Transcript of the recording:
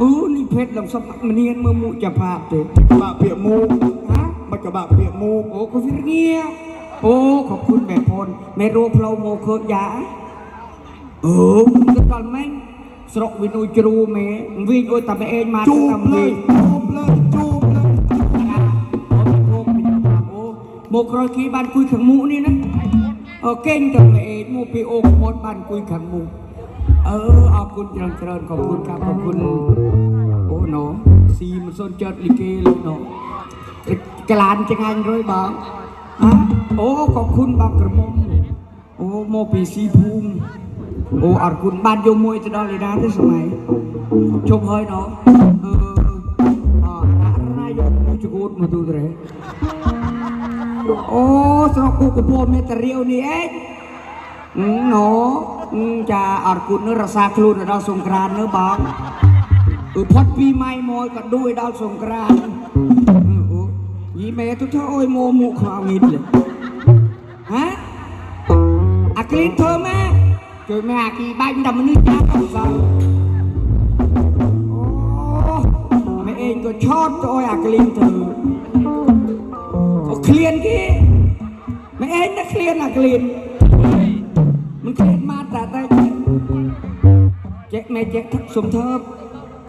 អូនេះភេទលំសុបមនានមើលមុខចាប់ាបទេ បាក់เปียกมูก ហ៎ มันก็បាក់เปียกมูก អូកូវីរងាអូขอบคุณแม่พลแม่รู้ផ្លូវមកឃើញយ៉ាអូទៅដល់ម៉េចស្រុកវិនុយជ្រូមេវិញអុយតាមេអេងមក จู តា บ ម เล វិញ ยจูบเลยจูบเลย មកក្រោយគេបានគួយខាងមុខនេះណាអើកេងតាមេអេងមកពីអូខ្មត់បានគួយខាងមុខ អឺអរគុណច្រើនច្រើនខอบคุณครับขอบคุณអូណូស៊ីមិនសូនចើតលីគេលោកណូ ក្លានចងាញ់រួយបងហ៎អូខอบคุณបងក្រមុំអូមកពីស៊ីភូមិអូអរគុណបានយកមួយទៅដល់លេណាទេសម័យជប់ហើយណោអឺអរណាយកមួយជូតមកទូទៅរេអូស្រុកគូកពមេតារាវនេះឯង អឺណូអឺចាអរគុណនឹងរក្សាខ្លួនទៅដល់សង្ក្រានទៅបងអឺផុតពីម៉ៃមកក៏ដួយដល់សង្ក្រានអឺអូយីមេទៅធ្វើអុយមកមុខខ្លោងីតលេហ៎អាក្លីនធ្វើមកជួយមកអាគីបាញ់តែមនុស្សចាស់អត់សោះអូមេអេងក៏ឆោតទៅអុយអាក្លីនធ្វើក៏ឃ្លានគេមេអេងណាឃ្លានអាក្លីនមិនឃ្លានមកតែតែចេះមេចេះទឹកសុំធ្វើ